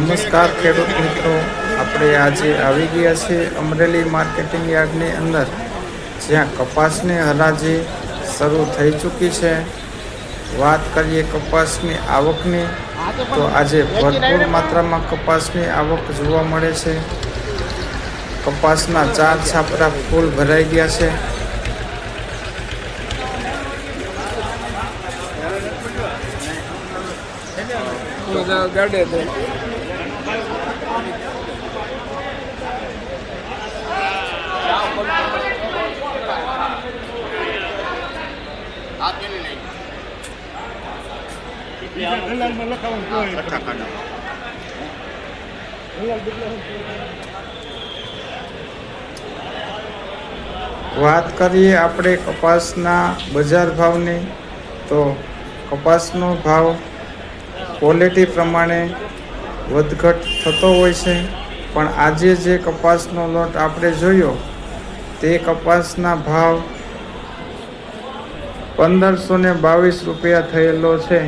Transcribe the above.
નમસ્કાર ખેડૂત મિત્રો. આપણે આજે આવી ગયા છે અમરેલી માર્કેટિંગ યાર્ડની અંદર, જ્યાં કપાસની હરાજી શરૂ થઈ ચૂકી છે. વાત કરીએ કપાસની આવકની, તો આજે ભરપૂર માત્રામાં કપાસની આવક જોવા મળે છે. કપાસના ચાર છાપરા ફૂલ ભરાઈ ગયા છે. ગાડે વાત કરીએ આપણે કપાસના બજાર ભાવની તો કપાસનો ભાવ ક્વોલિટી પ્રમાણે વધઘટ થતો હોય છે પણ આજે જે કપાસનો લોટ આપણે જોયો તે કપાસના ભાવ પંદરસો ને બાવીસ રૂપિયા થયેલો છે.